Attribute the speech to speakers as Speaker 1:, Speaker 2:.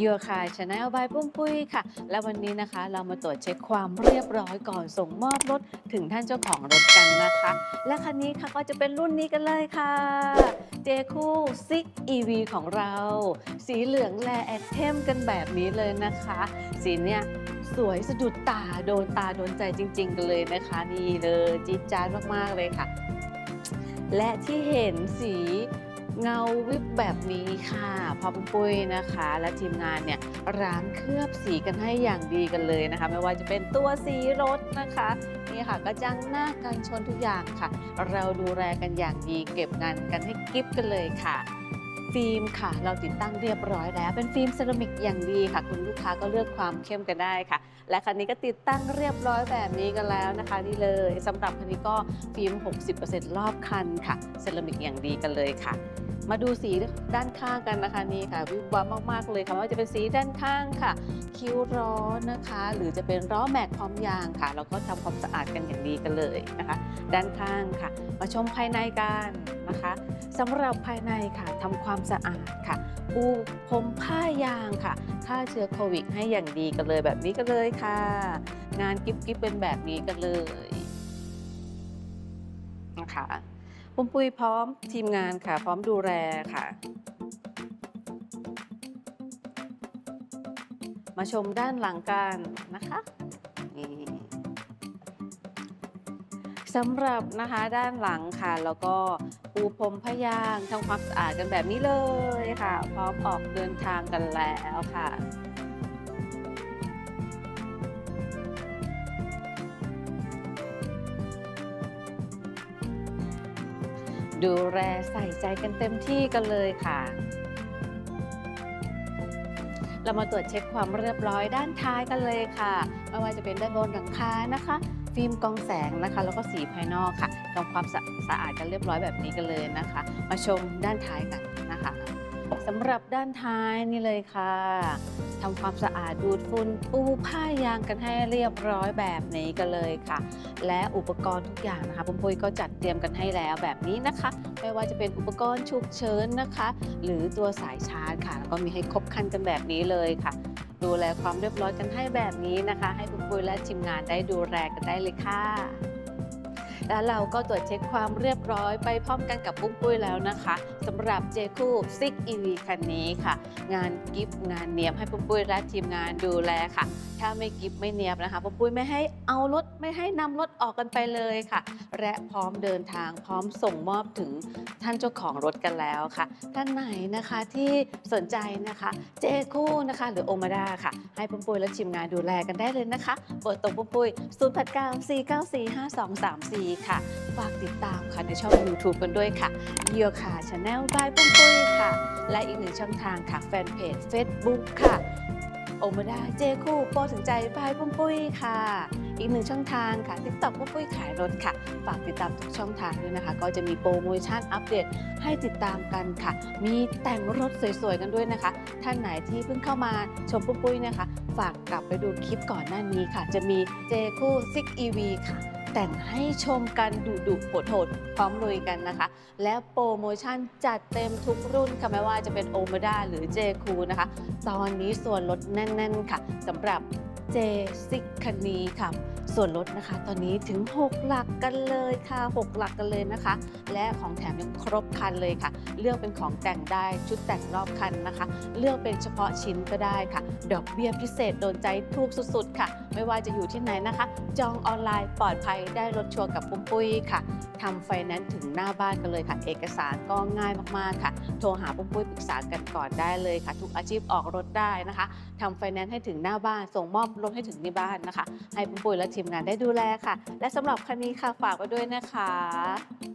Speaker 1: ยัวคายชาแนลบายปุ้มปุ้ยค่ะ และวันนี้นะคะ เรามาตรวจเช็คความเรียบร้อยก่อนส่งมอบรถถึงท่านเจ้าของรถกันนะคะ และคันนี้ค่ะก็จะเป็นรุ่นนี้กันเลยค่ะเจคูซิก EV ของเรา สีเหลืองแลแอดเทมกันแบบนี้เลยนะคะ สีเนี้ยสวยสะดุดตาโดนตาโดนใจจริง ๆ กันเลยนะคะ นี่เลยจี๊ดจ๊าดมากๆเลยค่ะ และที่เห็นสี เงาวิบแบบนี้ค่ะพอปุ้มปุ้ยนะคะ และทีมงานเนี่ยร้านเคลือบสีกันให้อย่างดีกันเลยนะคะ ไม่ว่าจะเป็นตัวสีรถนะคะนี่ค่ะกระจังหน้ากันชนทุกอย่างค่ะ เราดูแลกันอย่างดีเก็บงานกันให้กิฟกันเลยค่ะ ฟิล์มค่ะ เราติดตั้งเรียบร้อยแล้ว เป็นฟิล์มเซรามิกอย่างดีค่ะ คุณลูกค้าก็เลือกความเข้มกันได้ค่ะ และคันนี้ก็ติดตั้งเรียบร้อยแบบนี้กันแล้วนะคะนี่เลยสำหรับคันนี้ก็ฟิล์ม 60%รอบคันค่ะเซรามิกอย่างดีกันเลยค่ะ มาดูสีด้านข้างกันนะคะนี่ค่ะวิบวับมากๆเลยค่ะไม่ว่าจะเป็นสีด้านข้างค่ะ คิ้วล้อนะคะ หรือจะเป็นล้อแม็กพร้อมยางค่ะแล้วก็ทำความสะอาดกันอย่างดีกันเลยนะคะ ด้านข้างค่ะ มาชมภายในกันนะคะ สำหรับภายในค่ะทำความสะอาดค่ะ ปูพรมผ้ายางค่ะฆ่าเชื้อโควิดให้อย่างดีกันเลยแบบนี้กันเลยค่ะ งานกิ๊บกิ๊บเป็นแบบนี้กันเลยนะคะปุ้มปุ้ยพร้อมทีมงานค่ะ พร้อมดูแลค่ะ มาชมด้านหลังกันนะคะนี่สำหรับนะคะด้านหลังค่ะ แล้วก็ ปูพรมพยางทำความสะอาดกันแบบนี้เลยค่ะ พร้อมออกเดินทางกันแล้วค่ะดูแลใส่ใจกันเต็มที่กันเลยค่ะ เรามาตรวจเช็คความเรียบร้อยด้านท้ายกันเลยค่ะ ไม่ว่าจะเป็นด้านบนหลังคานะคะ ฟิล์มกองแสงนะคะ แล้วก็สีภายนอกค่ะทำความสสะอาดกันเรียบร้อยแบบนี้กันเลยนะคะ มาชมด้านท้ายกันนะคะ สำหรับด้านท้ายนี่เลยค่ะทำความสะอาดดูดฝุ่นปูผ้ายางกันให้เรียบร้อยแบบนี้กันเลยค่ะ และอุปกรณ์ทุกอย่างนะคะปุ้มปุ้ยก็จัดเตรียมกันให้แล้วแบบนี้นะคะ ไม่ว่าจะเป็นอุปกรณ์ฉุกเฉินนะคะ หรือตัวสายชาร์จค่ะ แล้วก็มีให้ครบครันกันแบบนี้เลยค่ะ ดูแลความเรียบร้อยกันให้แบบนี้นะคะ ให้ปุ้มปุ้ยและทีมงานได้ดูแลกันได้เลยค่ะ แล้วเราก็ตรวจเช็คความเรียบร้อยไปพร้อมกันกับปุ้มปุ้ยแล้วนะคะสำหรับเจคูซิก EV คันนี้ค่ะ งานกิฟต์งานเนียบให้ปุ้มปุ้ยและทีมงานดูแลค่ะ ถ้าไม่กิฟต์ไม่เนียบนะคะปุ้มปุ้ยไม่ให้เอารถไม่ให้นำรถออกกันไปเลยค่ะ และพร้อมเดินทางพร้อมส่งมอบถึงท่านเจ้าของรถกันแล้วค่ะท่านไหนนะคะที่สนใจนะคะเจคู่นะคะหรือโอมาดาค่ะ ให้ปุ้มปุ้ยและทีมงานดูแลกันได้เลยนะคะเบอร์ตรงปุ้มปุ้ย0 8 9 4 9 4 5 2 3 4ค่ะ ฝากติดตามค่ะในช่อง YouTube กันด้วยค่ะเยียวค่ะชาแนลบายปุ้มปุ้ยค่ะ และอีกหนึ่งช่องทางค่ะแฟนเพจ Facebook ค่ะโอมาดาเจคูโปรถึงใจบายปุ้มปุ้ยค่ะ อีกหนึ่งช่องทางค่ะ TikTok ปุ้มปุ้ยขายรถค่ะ ฝากติดตามทุกช่องทางด้วยนะคะ ก็จะมีโปรโมชั่นอัปเดตให้ติดตามกันค่ะ มีแต่งรถสวยๆกันด้วยนะคะ ท่านไหนที่เพิ่งเข้ามาชมปุ้มปุ้ยนะคะ ฝากกลับไปดูคลิปก่อนหน้านี้ค่ะ จะมีเจคู่ซิก EV ค่ะ แต่งให้ชมกันดุดุโหดโหดพร้อมลุยกันนะคะ และโปรโมชั่นจัดเต็มทุกรุ่นค่ะไม่ว่าจะเป็นโอมาดาหรือเจคูนะคะ ตอนนี้ส่วนลดแน่น ๆ ค่ะสำหรับเจซิกคนีค่ะ ส่วนลดนะคะ ตอนนี้ถึง 6 หลักกันเลยค่ะ 6 หลักกันเลยนะคะ และของแถมยังครบคันเลยค่ะ เลือกเป็นของแต่งได้ชุดแต่งรอบคันนะคะ เลือกเป็นเฉพาะชิ้นก็ได้ค่ะ ดอกเบี้ยพิเศษโดนใจถูกสุดๆ ค่ะ ไม่ว่าจะอยู่ที่ไหนนะคะ จองออนไลน์ปลอดภัยได้รถชัวร์กับปุ้มปุ้ยค่ะทำไฟแนนซ์ถึงหน้าบ้านกันเลยค่ะ เอกสารก็ง่ายมากๆค่ะ โทรหาปุ้มปุ้ยปรึกษากันก่อนได้เลยค่ะ ทุกอาชีพออกรถได้นะคะทำไฟแนนซ์ให้ถึงหน้าบ้านส่งมอบรถให้ถึงที่บ้านนะคะ ให้ปุ้มปุ้ยและทีมงานได้ดูแลค่ะ และสำหรับคันนี้ค่ะฝากไว้ด้วยนะคะ